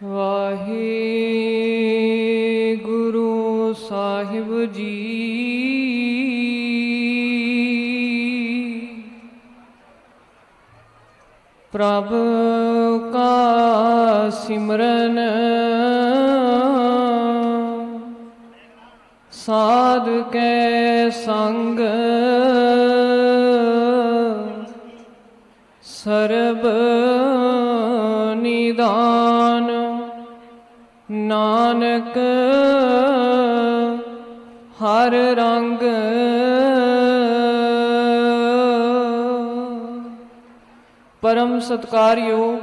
ਵਾਹਿਗੁਰੂ ਸਾਹਿਬ ਜੀ। ਪ੍ਰਭ ਕਾ ਸਿਮਰਨ ਸਾਧ ਕੈ ਸੰਗ ਸਰਬ ਨਿਦਾਨ ਨਾਨਕ, ਹਰ ਰੰਗ। ਪਰਮ ਸਤਕਾਰਯੋਗ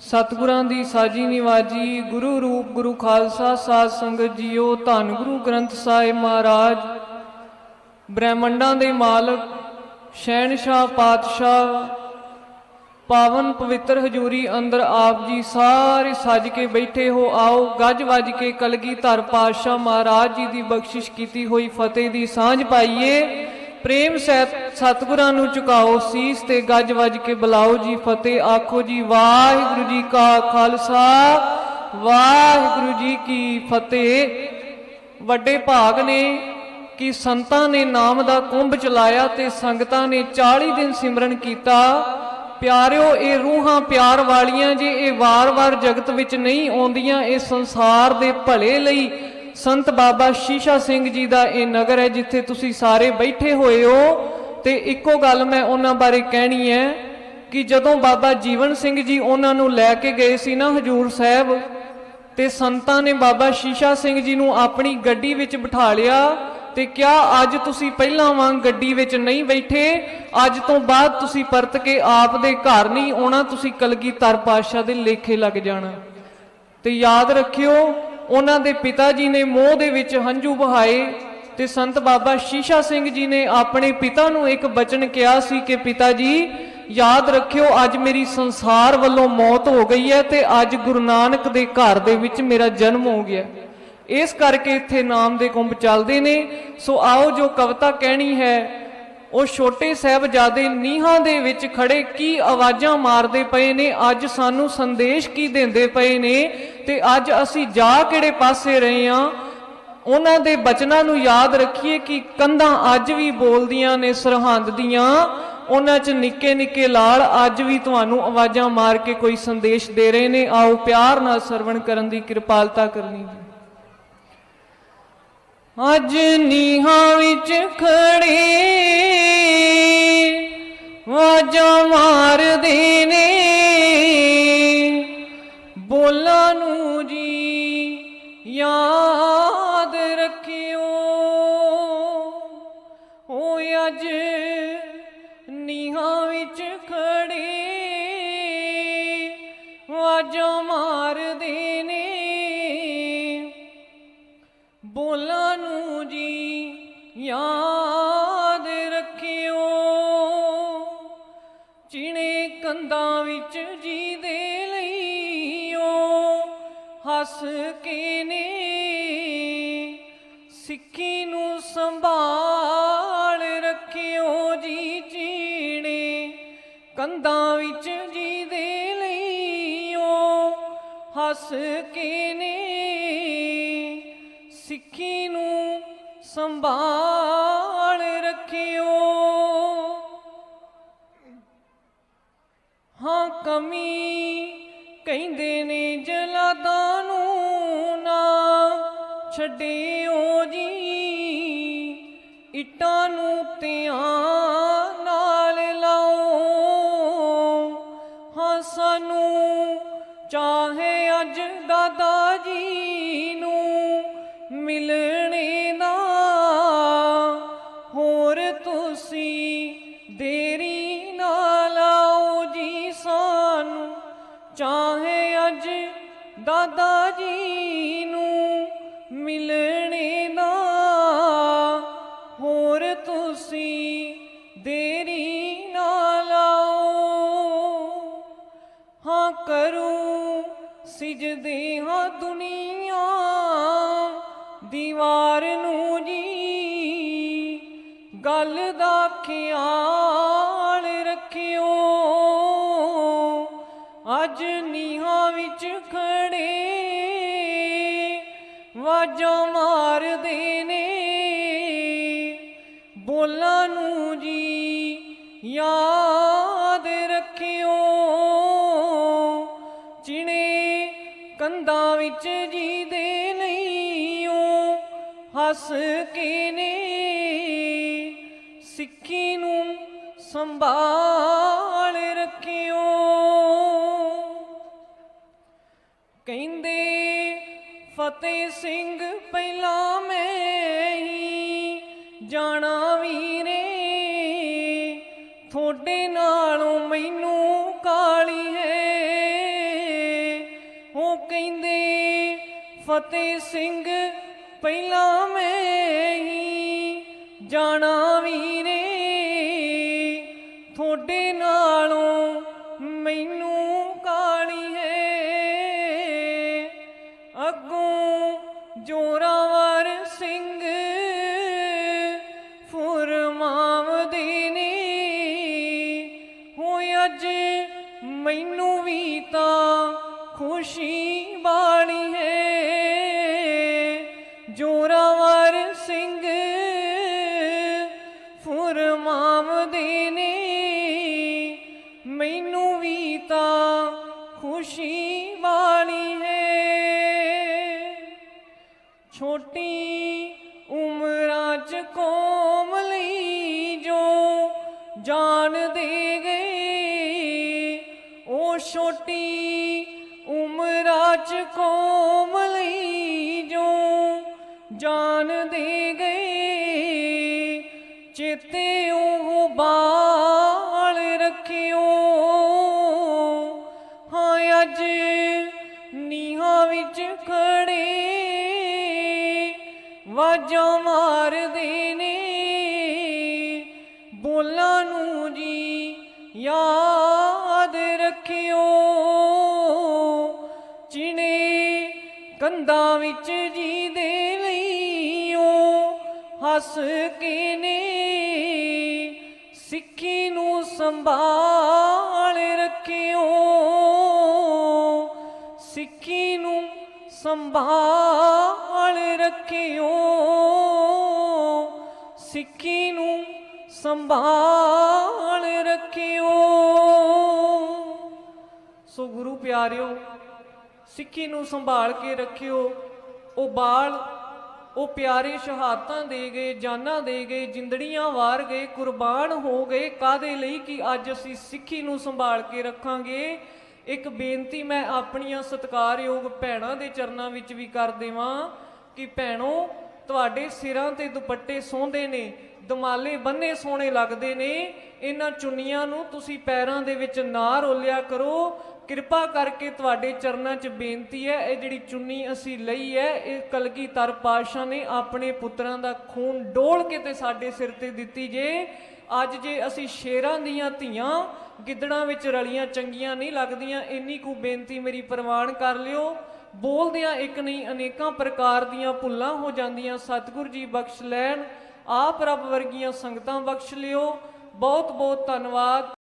ਸਤਿਗੁਰਾਂ ਦੀ ਸਾਜੀ ਨਿਵਾਜੀ, ਗੁਰੂ ਰੂਪ, ਗੁਰੂ ਖਾਲਸਾ, ਸਾਧ ਸੰਗਤ ਜੀਓ, ਧੰਨ ਗੁਰੂ ਗ੍ਰੰਥ ਸਾਹਿਬ ਮਹਾਰਾਜ। ਬ੍ਰਹਮੰਡਾਂ ਦੇ ਮਾਲਕ ਸ਼ਹਿਨशाह ਪਾਤਸ਼ਾਹ ਪਾਵਨ ਪਵਿੱਤਰ ਹਜੂਰੀ ਅੰਦਰ ਆਪ ਜੀ ਸਾਰੇ ਸੱਜ ਕੇ ਬੈਠੇ ਹੋ, ਆਓ ਗੱਜ ਵੱਜ ਕੇ ਕਲਗੀ ਧਰ ਪਾਤਸ਼ਾਹ ਮਹਾਰਾਜ ਜੀ ਦੀ ਬਖਸ਼ਿਸ਼ ਕੀਤੀ ਹੋਈ ਫਤਿਹ ਦੀ ਸਾਂਝ ਪਾਈਏ। ਪ੍ਰੇਮ ਸਹਿਤ ਸਤਿਗੁਰਾਂ ਨੂੰ ਝੁਕਾਓ ਸੀਸ ਤੇ ਗੱਜ ਵੱਜ ਕੇ ਬੁਲਾਓ ਜੀ ਫਤਿਹ। ਆਖੋ ਜੀ, ਵਾਹਿਗੁਰੂ ਜੀ ਕਾ ਖਾਲਸਾ, ਵਾਹਿਗੁਰੂ ਜੀ ਕੀ ਫਤਿਹ। ਵੱਡੇ ਭਾਗ ਨੇ ਕਿ ਸੰਤਾਂ ਨੇ ਨਾਮ ਦਾ ਕੁੰਭ ਚਲਾਇਆ ਤੇ ਸੰਗਤਾਂ ਨੇ 40 ਦਿਨ ਸਿਮਰਨ ਕੀਤਾ। ਪਿਆਰਿਓ, ਇਹ ਰੂਹਾਂ ਪਿਆਰ ਵਾਲੀਆਂ ਜੇ ਇਹ ਵਾਰ-ਵਾਰ ਜਗਤ ਵਿੱਚ ਨਹੀਂ ਆਉਂਦੀਆਂ, ਇਹ ਸੰਸਾਰ ਦੇ ਭਲੇ ਲਈ ਸੰਤ ਬਾਬਾ ਸ਼ੀਸ਼ਾ ਸਿੰਘ ਜੀ ਦਾ ਇਹ ਨਗਰ ਹੈ, ਜਿੱਥੇ ਤੁਸੀਂ ਸਾਰੇ ਬੈਠੇ ਹੋਏ ਹੋ। ਤੇ ਇੱਕੋ ਗੱਲ ਮੈਂ ਉਹਨਾਂ ਬਾਰੇ ਕਹਿਣੀ ਹੈ ਕਿ ਜਦੋਂ ਬਾਬਾ ਜੀਵਨ ਸਿੰਘ ਜੀ ਉਹਨਾਂ ਨੂੰ ਲੈ ਕੇ ਗਏ ਸੀ ਨਾ ਹਜੂਰ ਸਾਹਿਬ, ਤੇ ਸੰਤਾਂ ਨੇ ਬਾਬਾ ਸ਼ੀਸ਼ਾ ਸਿੰਘ ਜੀ ਨੂੰ ਆਪਣੀ ਗੱਡੀ ਵਿੱਚ ਬਿਠਾ ਲਿਆ। ਤੇ ਕਿਹਾ ਅੱਜ ਤੁਸੀਂ ਪਹਿਲਾਂ ਵਾਂਗ ਗੱਡੀ ਵਿੱਚ ਨਹੀਂ ਬੈਠੇ? ਅੱਜ ਤੋਂ ਬਾਅਦ ਤੁਸੀਂ ਪਰਤ ਕੇ ਆਪ ਦੇ ਘਰ ਨਹੀਂ ਆਉਣਾ, ਤੁਸੀਂ ਕਲਗੀਧਰ ਪਾਤਸ਼ਾਹ ਦੇ ਲੇਖੇ ਲੱਗ ਜਾਣਾ। ਤੇ ਯਾਦ ਰੱਖਿਓ, ਉਹਨਾਂ ਦੇ ਪਿਤਾ ਜੀ ਨੇ ਮੋਹ ਦੇ ਵਿੱਚ ਹੰਝੂ ਬਹਾਏ ਤੇ ਸੰਤ ਬਾਬਾ ਸ਼ੀਸ਼ਾ ਸਿੰਘ ਜੀ ਨੇ ਆਪਣੇ ਪਿਤਾ ਨੂੰ ਇੱਕ ਬਚਨ ਕਿਹਾ ਸੀ ਕਿ ਪਿਤਾ ਜੀ, ਯਾਦ ਰੱਖਿਓ, ਅੱਜ ਮੇਰੀ ਸੰਸਾਰ ਵੱਲੋਂ ਮੌਤ ਹੋ ਗਈ ਹੈ ਤੇ ਅੱਜ ਗੁਰੂ ਨਾਨਕ ਦੇ ਘਰ ਦੇ ਵਿੱਚ ਮੇਰਾ ਜਨਮ ਹੋ ਗਿਆ। ਇਸ ਕਰਕੇ ਇੱਥੇ ਨਾਮ ਦੇ ਕੁੰਭ ਚੱਲਦੇ ਨੇ। ਸੋ ਆਓ ਜੋ ਕਵਿਤਾ ਕਹਿਣੀ ਹੈ, ਉਹ ਛੋਟੇ ਸਾਹਿਬਜ਼ਾਦੇ ਨੀਹਾਂ ਦੇ ਵਿੱਚ ਖੜੇ ਕੀ ਆਵਾਜ਼ਾਂ ਮਾਰਦੇ ਪਏ ਨੇ, ਅੱਜ ਸਾਨੂੰ ਸੰਦੇਸ਼ ਕੀ ਦਿੰਦੇ ਪਏ ਨੇ ਤੇ ਅੱਜ ਅਸੀਂ ਜਾ ਕਿਹੜੇ ਪਾਸੇ ਰਹੇ ਆ ਉਹਨਾਂ ਦੇ ਬਚਨਾਂ ਨੂੰ ਯਾਦ ਰੱਖੀਏ ਕਿ ਕੰਧਾਂ ਅੱਜ ਵੀ ਬੋਲਦੀਆਂ ਨੇ, ਸਰਹੰਦ ਦੀਆਂ, ਉਹਨਾਂ 'ਚ ਨਿੱਕੇ ਨਿੱਕੇ ਲਾਲ ਅੱਜ ਵੀ ਤੁਹਾਨੂੰ ਆਵਾਜ਼ਾਂ ਮਾਰ ਕੇ ਕੋਈ ਸੰਦੇਸ਼ ਦੇ ਰਹੇ ਨੇ। ਆਓ ਪਿਆਰ ਨਾਲ ਸਰਵਣ ਕਰਨ ਦੀ ਕਿਰਪਾਲਤਾ ਕਰਨੀ ਅੱਜ ਨੀਹਾਂ ਵਿੱਚ ਖੜੇ ਵਾਜਾਂ ਮਾਰਦੇ ਨੇ। ਬੋਲਾਂ ਨੂੰ ਜੀ ਯਾਦ ਹੱਸ ਕੇ ਨੇ ਸਿੱਖੀ ਨੂੰ ਸੰਭਾਲ ਰੱਖਿਓ ਜੀ ਜੀਣੇ ਕੰਧਾਂ ਵਿੱਚ ਜੀ ਦੇ ਲਈਓ, ਹੱਸ ਕੇ ਨੇ ਸਿੱਖੀ ਨੂੰ ਸੰਭਾਲ ਰੱਖਿਓ। ਹਾਂ, ਕਮੀ ਕਹਿੰਦੇ ਨੇ ਜਲਾਦਾਂ ਛੱਡਿਓ ਜੀ ਇਟਾਂ ਨੂੰ ਧਿਆਨ ਗੱਲ ਦਾ ਖਿਆਲ ਰੱਖਿਓ। ਅੱਜ ਨੀਹਾਂ ਵਿੱਚ ਖੜੇ ਵਾਜਾਂ ਮਾਰਦੇ ਨੇ। ਬੋਲਾਂ ਨੂੰ ਜੀ ਯਾਦ ਰੱਖਿਓ। ਚਿਣੇ ਕੰਧਾਂ ਵਿੱਚ ਜੀ ਦੇ ਲਈਓ ਹੱਸ ਕੇ ਨੇ। ਸੰਭਾਲ ਰੱਖਿਓ। ਕਹਿੰਦੇ, ਫਤਿਹ ਸਿੰਘ, ਪਹਿਲਾਂ ਮੈਂ ਹੀ ਜਾਣਾ ਵੀਰੇ। ਤੁਹਾਡੇ ਨਾਲੋਂ ਮੈਨੂੰ ਕਾਲੀ ਹੈ। ਉਹ ਕਹਿੰਦੇ, ਫਤਿਹ ਸਿੰਘ, ਪਹਿਲਾਂ ਮੈਂ ਹੀ ਜਾਣਾ ਖੁਸ਼ੀ ਬਾਣੀ ਹੈ ਜੋਰਾਵਰ ਸਿੰਘ ਫੁਰਮਾਵਦੇ ਨੇ ਮੈਨੂੰ ਵੀ ਤਾਂ ਖੁਸ਼ੀ ਵਾਲੀ ਹੈ ਛੋਟੀ ਉਮਰਾਂ ਚ ਜੋ ਜਾਣ ਦੇ ਗਏ, ਚੇਤੇ ਉਹ ਬਾਲ ਰੱਖਿਓ। ਹਾਂ, ਅੱਜ ਨੀਹਾਂ ਵਿੱਚ ਖੜੇ, ਵਾਜਾਂ ਮਾਰਦੇ ਨੇ। ਕੰਧਾਂ ਵਿੱਚ ਜੀ ਦੇ ਲਈਓ, ਹੱਸ ਕੇ ਨੇ। ਸਿੱਖੀ ਨੂੰ ਸੰਭਾਲ ਰੱਖਿਓ, ਸਿੱਖੀ ਨੂੰ ਸੰਭਾਲ ਰੱਖਿਓ, ਸਿੱਖੀ ਨੂੰ ਸੰਭਾਲ ਰੱਖਿਓ। ਸੋ ਗੁਰੂ ਪਿਆਰਿਓ ਸਿੱਖੀ ਨੂੰ ਸੰਭਾਲ ਕੇ ਰੱਖਿਓ। ਉਹ ਬਾਲ, ਉਹ ਪਿਆਰੇ ਸ਼ਹਾਦਤਾਂ ਦੇ ਗਏ, ਜਾਨਾਂ ਦੇ ਗਏ, ਜਿੰਦੜੀਆਂ ਵਾਰ ਗਏ, ਕੁਰਬਾਨ ਹੋ ਗਏ। ਕਾਦੇ ਲਈ ਕਿ ਅੱਜ ਅਸੀਂ ਸਿੱਖੀ ਨੂੰ ਸੰਭਾਲ ਕੇ ਰੱਖਾਂਗੇ? ਇੱਕ ਬੇਨਤੀ ਮੈਂ ਆਪਣੀਆਂ ਸਤਿਕਾਰਯੋਗ ਭੈਣਾਂ ਦੇ ਚਰਨਾਂ ਵਿੱਚ ਵੀ ਕਰ ਦੇਵਾਂ ਕਿ ਭੈਣੋ, ਤੁਹਾਡੇ ਸਿਰਾਂ ਤੇ ਦੁਪੱਟੇ ਸੋਹੰਦੇ ਨੇ, ਦਮਾਲੇ ਬੰਨੇ ਸੋਹਣੇ ਲੱਗਦੇ ਨੇ। ਇਹਨਾਂ ਚੁੰਨੀਆਂ ਨੂੰ ਤੁਸੀਂ ਪੈਰਾਂ ਦੇ ਵਿੱਚ ਨਾ ਰੋਲਿਆ ਕਰੋ। ਕਿਰਪਾ ਕਰਕੇ ਤੁਹਾਡੇ ਚਰਨਾਂ 'ਚ ਬੇਨਤੀ ਹੈ, ਇਹ ਜਿਹੜੀ ਚੁੰਨੀ ਅਸੀਂ ਲਈ ਹੈ, ਇਹ ਕਲਗੀਧਰ ਪਾਤਸ਼ਾਹ ਨੇ ਆਪਣੇ ਪੁੱਤਰਾਂ ਦਾ ਖੂਨ ਡੋਲ ਕੇ ਤੇ ਸਾਡੇ ਸਿਰ ਤੇ ਦਿੱਤੀ ਜੇ। ਅੱਜ ਜੇ ਅਸੀਂ ਸ਼ੇਰਾਂ ਦੀਆਂ ਧੀਆਂ ਗਿੱਦੜਾਂ ਵਿੱਚ ਰਲੀਆਂ ਚੰਗੀਆਂ ਨਹੀਂ ਲੱਗਦੀਆਂ, ਇੰਨੀ ਕੁ ਬੇਨਤੀ ਮੇਰੀ ਪ੍ਰਵਾਨ ਕਰ ਲਿਓ। ਬੋਲਦਿਆਂ ਇੱਕ ਨਹੀਂ, ਅਨੇਕਾਂ ਪ੍ਰਕਾਰ ਦੀਆਂ ਭੁੱਲਾਂ ਹੋ ਜਾਂਦੀਆਂ। ਸਤਿਗੁਰ ਜੀ ਬਖਸ਼ ਲੈਣ, ਆਪ ਰੱਬ ਵਰਗੀਆਂ ਸੰਗਤਾਂ ਬਖਸ਼ ਲਿਓ। ਬਹੁਤ ਬਹੁਤ ਧੰਨਵਾਦ।